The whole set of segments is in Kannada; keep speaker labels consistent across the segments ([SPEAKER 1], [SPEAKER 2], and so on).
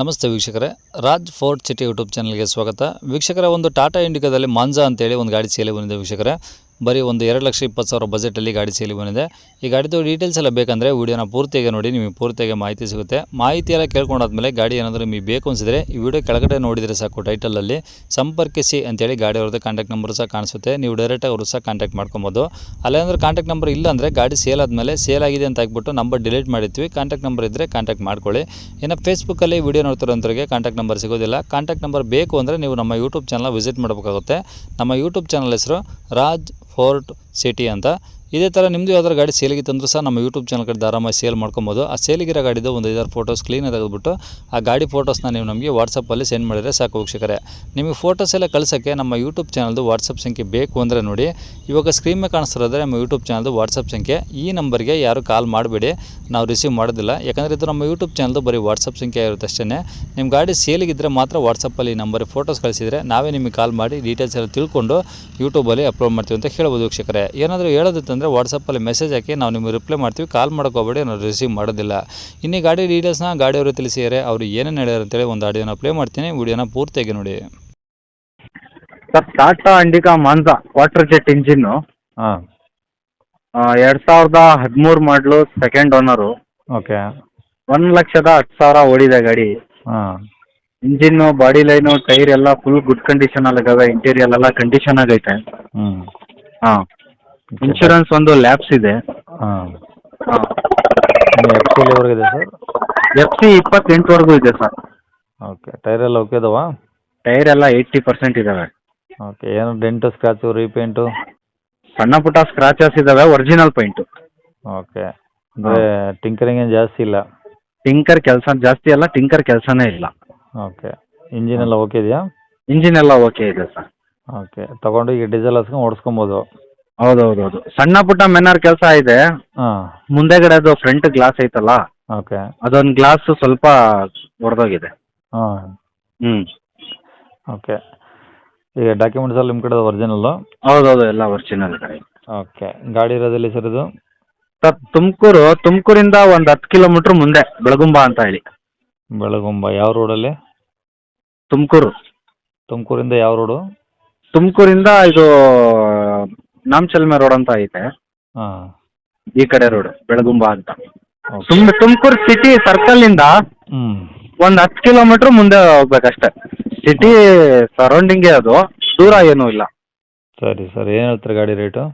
[SPEAKER 1] ನಮಸ್ತೆ ವೀಕ್ಷಕರೇ. ರಾಜ್ ಫೋರ್ಟ್ ಸಿಟಿ ಯೂಟ್ಯೂಬ್ ಚಾನಲ್ಗೆ ಸ್ವಾಗತ. ವೀಕ್ಷಕರ, ಒಂದು ಟಾಟಾ ಇಂಡಿಕಾದಲ್ಲಿ ಮಾಂಜಾ ಅಂತೇಳಿ ಒಂದು ಗಾಡಿ ಸೇಲಿ ಬಂದಿದೆ ವೀಕ್ಷಕರೇ. ಬರೀ ಒಂದು ಎರಡು ಲಕ್ಷ ಇಪ್ಪತ್ತು ಸಾವಿರ ಬಜೆಟಲ್ಲಿ ಗಾಡಿ ಸೇಲಿ ಬಂದಿದೆ. ಈ ಗಾಡಿದು ಡೀಟೇಲ್ಸ್ ಎಲ್ಲ ಬೇಕಂದರೆ ವೀಡಿಯೋನ ಪೂರ್ತಿಯಾಗಿ ನೋಡಿ, ನಿಮಗೆ ಪೂರ್ತಿಯಾಗಿ ಮಾಹಿತಿ ಸಿಗುತ್ತೆ. ಮಾಹಿತಿ ಎಲ್ಲ ಕೇಳ್ಕೊಂಡಾದ್ಮೇಲೆ ಗಾಡಿ ಏನಾದರೂ ನಿಮಗೆ ಬೇಕು ಅನಿಸಿದ್ರೆ ಈ ವಿಡಿಯೋ ಕೆಳಗಡೆ ನೋಡಿದರೆ ಸಾಕು ಟೈಟಲಲ್ಲಿ ಸಂಪರ್ಕಿಸಿ ಅಂತೇಳಿ ಗಾಡಿ ಅವ್ರದ್ದು ಕಾಂಟ್ಯಾಕ್ಟ್ ನಂಬರ್ ಸಹ ಕಾಣಿಸುತ್ತೆ. ನೀವು ಡೈರೆಕ್ಟಾಗಿ ಅವರು ಸಹ ಕಾಂಟ್ಯಾಕ್ಟ್ ಮಾಡ್ಕೊಬೋದು. ಅಲ್ಲೇನಾದ್ರೂ ಕಾಂಟ್ಯಾಕ್ಟ್ ನಂಬರ್ ಇಲ್ಲ ಅಂದರೆ ಗಾಡಿ ಸೇಲ್ ಆದಮೇಲೆ ಸೇಲ್ ಆಗಿದೆ ಅಂತ ಹಾಕ್ಬಿಟ್ಟು ನಂಬರ್ ಡಿಲೀಟ್ ಮಾಡಿರ್ತೀವಿ. ಕಾಂಟ್ಯಾಕ್ಟ್ ನಂಬರ್ ಇದ್ದರೆ ಕಾಂಟ್ಯಾಕ್ಟ್ ಮಾಡ್ಕೊಳ್ಳಿ. ಇನ್ನು ಫೇಸ್ಬುಕ್ಕಲ್ಲಿ ವಿಡಿಯೋ ನೋಡ್ತಿರೋಂಥವ್ರಿಗೆ ಕಾಂಟ್ಯಾಕ್ಟ್ ನಂಬರ್ ಸಿಗೋದಿಲ್ಲ. ಕಾಂಟ್ಯಾಕ್ಟ್ ನಂಬರ್ ಬೇಕು ಅಂದರೆ ನೀವು ನಮ್ಮ ಯೂಟ್ಯೂಬ್ ಚಾನಲ್ ವಿಸಿಟ್ ಮಾಡಬೇಕಾಗುತ್ತೆ. ನಮ್ಮ ಯೂಟ್ಯೂಬ್ ಚಾನಲ್ ಹೆಸರು ರಾಜ್ ಫೋರ್ಟ್ ಸಿಟಿ ಅಂತ ಇದೇ ಥರ ನಿಮ್ಮದು ಯಾವ್ದಾರು ಗಾಡಿ ಸೇಲಿಗೆ ತಂದರೂ ಸಹ ನಮ್ಮ ಯೂಟ್ಯೂಬ್ ಚಾನಲ್ ಕಡೆ ಆರಾಮಾಗಿ ಸೇಲ್ ಮಾಡ್ಕೊಬೋದು. ಆ ಸೇಲಿಗಿರೋ ಗಾಡಿದು ಒಂದು ಐದಾರು ಫೋಟೋಸ್ ಕ್ಲೀನಾಗಿ ತೆಗೆದುಬಿಟ್ಟು ಆ ಗಾಡಿ ಫೋಟೋಸ್ನ ನೀವು ನಮಗೆ ವಾಟ್ಸಪ್ಪಲ್ಲಿ ಸೆಂಡ್ ಮಾಡಿದರೆ ಸಾಕು ವೀಕ್ಷಕರೇ. ನಿಮಗೆ ಫೋಟೋಸ್ ಎಲ್ಲ ಕಳ್ಸೋಕ್ಕೆ ನಮ್ಮ ಯೂಟ್ಯೂಬ್ ಚಾನಲ್ದು ವಾಟ್ಸಪ್ ಸಂಖ್ಯೆ ಬೇಕು ಅಂದರೆ ನೋಡಿ, ಇವಾಗ ಸ್ಕ್ರೀನ್ ಮೇಲೆ ಕಾಣಿಸ್ತಿರೋದ್ರೆ ನಮ್ಮ ಯೂಟ್ಯೂಬ್ ಚಾನಲ್ದು ವಾಟ್ಸಪ್ ಸಂಖ್ಯೆ. ಈ ನಂಬರ್ಗೆ ಯಾರು ಕಾಲ್ ಮಾಡಬೇಡಿ, ನಾವು ರಿಸೀವ್ ಮಾಡೋದಿಲ್ಲ. ಯಾಕಂದರೆ ಇದು ನಮ್ಮ ಯೂಟ್ಯೂಬ್ ಚಾನಲ್ದು ಬರೀ ವಾಟ್ಸಪ್ ಸಂಖ್ಯೆ ಇರುತ್ತೆ ಅಷ್ಟೇ ನಿಮ್ಮ ಗಾಡಿ ಸೇಲಿಗಿದ್ದರೆ ಮಾತ್ರ ವಾಟ್ಸಪ್ಪಲ್ಲಿ ಈ ನಂಬರ್ ಫೋಟೋಸ್ ಕಳಿಸಿದರೆ ನಾವೇ ನಿಮಗೆ ಕಾಲ್ ಮಾಡಿ ಡೀಟೇಲ್ಸ್ ಎಲ್ಲ ತಿಳ್ಕೊಂಡು ಯೂಟ್ಯೂಬಲ್ಲಿ ಅಪ್ಲೋಡ್ ಮಾಡ್ತೀವಿ ಅಂತ ಹೇಳ್ಬೋದು ವೀಕ್ಷಕರೇ. ಏನಾದರೂ ಹೇಳೋದಿತ್ತಂದರೆ ವಾಟ್ಸಪ್ಪಲ್ಲಿ ಮೆಸೇಜ್ ಹಾಕಿ ನಾವು ನಿಮಗೆ ರಿಪ್ಲೈ ಮಾಡ್ತೀವಿ ಕಾಲ್ ಮಾಡ್ಕೋಬೇಡಿ ನಾವು ರಿಸೀವ್ ಮಾಡೋದಿಲ್ಲ. ಇನ್ನು ಗಾಡಿ ಡೀಟೇಲ್ಸ್ನ ಗಾಡಿಯವರು ತಿಳಿಸಿದರೆ ಅವರು ಏನೇನು ಹೇಳ್ಯಾರ ಅಂತೇಳಿ ಒಂದು ಆಡಿಯೋನ ಪ್ಲೇ ಮಾಡ್ತೀನಿ ವಿಡಿಯೋನ ಪೂರ್ತಿಯಾಗಿ ನೋಡಿ.
[SPEAKER 2] Sir Tata Indica Manza water jet engine
[SPEAKER 1] ಹಾಂ.
[SPEAKER 2] ಎರಡು ಸಾವಿರದ ಹದಿಮೂರು ಮಾಡಲು ಸೆಕೆಂಡ್ ಓನರು
[SPEAKER 1] ಓಕೆ.
[SPEAKER 2] ಒಂದು ಲಕ್ಷದ ಹತ್ತು ಸಾವಿರ ಓಡಿದೆ ಗಾಡಿ.
[SPEAKER 1] ಹಾಂ.
[SPEAKER 2] ಇಂಜಿನ್ನು ಬಾಡಿ ಲೈನು ಟೈರ್ ಎಲ್ಲ ಫುಲ್ ಗುಡ್ ಕಂಡೀಷನಲ್ಲಿ ಇದಾವೆ ಇಂಟೀರಿಯಲ್ ಎಲ್ಲ ಕಂಡೀಷನ್ ಆಗೈತೆ.
[SPEAKER 1] ಹ್ಞೂ
[SPEAKER 2] ಹಾಂ. ಇನ್ಶೂರೆನ್ಸ್ ಒಂದು ಲ್ಯಾಬ್ಸ್ ಇದೆ.
[SPEAKER 1] ಹಾಂ. ಎಫ್ ಸಿ ಇದೆ ಸರ್?
[SPEAKER 2] ಎಫ್ ಸಿ ಇಪ್ಪತ್ತೆಂಟುವರೆಗೂ ಇದೆ ಸರ್.
[SPEAKER 1] ಓಕೆ ಟೈರ್ ಎಲ್ಲ ಓಕೆ ಇದಾವಾ
[SPEAKER 2] ಟೈರ್ ಎಲ್ಲ ಏಯ್ಟಿ ಪರ್ಸೆಂಟ್ ಇದಾವೆ.
[SPEAKER 1] ಓಕೆ ಏನು ಡೆಂಟು ಸ್ಕ್ರಾಚು ರೀಪೇಂಟು
[SPEAKER 2] ಸಣ್ಣ ಪುಟ್ಟ ಸ್ಕ್ರಾಚಸ್ ಇದಾವೆ ಒರಿಜಿನಲ್ ಪೈಂಟು
[SPEAKER 1] ಓಕೆ ಅಂದರೆ ಟಿಂಕರಿಂಗ್ ಏನು ಜಾಸ್ತಿ ಇಲ್ಲ?
[SPEAKER 2] ಟಿಂಕರ್ ಕೆಲಸ ಜಾಸ್ತಿ ಅಲ್ಲ ಟಿಂಕರ್ ಕೆಲಸನೇ ಇಲ್ಲ.
[SPEAKER 1] ಓಕೆ ಇಂಜಿನ್ ಎಲ್ಲ ಓಕೆ ಇದೆಯಾ?
[SPEAKER 2] ಇಂಜಿನ್ ಎಲ್ಲ ಓಕೆ ಇದೆ ಸರ್.
[SPEAKER 1] ಓಕೆ ತಗೊಂಡು ಈಗ ಡೀಸೆಲ್ ಹಾಸ್ಕೊಂಡು ಓಡಿಸ್ಕೊಬೋದು.
[SPEAKER 2] ಹೌದೌದೌದು ಸಣ್ಣ ಪುಟ್ಟ ಮೆನಾರ್ ಕೆಲಸ ಇದೆ.
[SPEAKER 1] ಹಾಂ.
[SPEAKER 2] ಮುಂದೆಗಡೆ ಅದು ಫ್ರಂಟ್ ಗ್ಲಾಸ್ ಐತಲ್ಲ?
[SPEAKER 1] ಓಕೆ.
[SPEAKER 2] ಅದೊಂದು ಗ್ಲಾಸ್ ಸ್ವಲ್ಪ ಒಡೆದೋಗಿದೆ.
[SPEAKER 1] ಹಾಂ.
[SPEAKER 2] ಹ್ಞೂ
[SPEAKER 1] ಓಕೆ. ಈಗ ಡಾಕ್ಯುಮೆಂಟ್ಸ್ ಎಲ್ಲ ನಿಮ್ಮ ಕಡೆ ಒರಿಜಿನಲ್ಲು
[SPEAKER 2] ಹೌದೌದು ಎಲ್ಲ ಒರಿಜಿನಲ್ ಗಾಡಿ
[SPEAKER 1] ಓಕೆ. ಗಾಡಿ ಇರೋದಲ್ಲಿ ಸರ್ ಇದು?
[SPEAKER 2] ಸರ್ ತುಮಕೂರು. ತುಮಕೂರಿಂದ ಒಂದು ಹತ್ತು ಕಿಲೋಮೀಟ್ರ್ ಮುಂದೆ ಬೆಳಗುಂಬ ಅಂತ ಹೇಳಿ.
[SPEAKER 1] ಬೆಳಗುಂಬ. ಯಾವ ರೋಡಲ್ಲಿ
[SPEAKER 2] ತುಮಕೂರು.
[SPEAKER 1] ತುಮಕೂರಿಂದ ಯಾವ ರೋಡು
[SPEAKER 2] ತುಮಕೂರಿಂದ ಇದು ನಾಮಚಲ್ಮೆ ರೋಡ್ ಅಂತ ಐತೆ.
[SPEAKER 1] ಹಾಂ.
[SPEAKER 2] ಈ ಕಡೆ ರೋಡ್ ಬೆಳಗುಂಬ ಅಂತ.
[SPEAKER 1] ಓಕೆ
[SPEAKER 2] ಸುಮ್ಮನೆ ತುಮಕೂರು ಸಿಟಿ ಸರ್ಕಲ್
[SPEAKER 1] ಹ್ಞೂ
[SPEAKER 2] ಒಂದು ಹತ್ತು ಕಿಲೋಮೀಟರ್ ಮುಂದೆ ಹೋಗ್ಬೇಕಷ್ಟೇ. ಸಿಟಿ ಸರೌಂಡಿಂಗೇ ಅದು ದೂರ ಏನೂ ಇಲ್ಲ.
[SPEAKER 1] ಸರಿ ಸರ್. ಏನು ಹೇಳ್ತಾರೆ ಗಾಡಿ ರೇಟು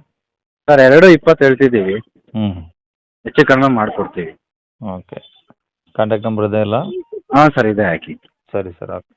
[SPEAKER 2] ಸರ್ ಎರಡು ಇಪ್ಪತ್ತು ಹೇಳ್ತಿದ್ದೀವಿ.
[SPEAKER 1] ಹ್ಞೂ
[SPEAKER 2] ಹೆಚ್ಚು ಕಡಿಮೆ ಮಾಡಿಕೊಡ್ತೀವಿ.
[SPEAKER 1] ಓಕೆ ಕಾಂಟ್ಯಾಕ್ಟ್ ನಂಬರ್ ಇದೆ ಇಲ್ಲ
[SPEAKER 2] ಹಾಂ ಸರ್ ಇದೆ ಹಾಕಿ.
[SPEAKER 1] ಸರಿ ಸರ್. ಓಕೆ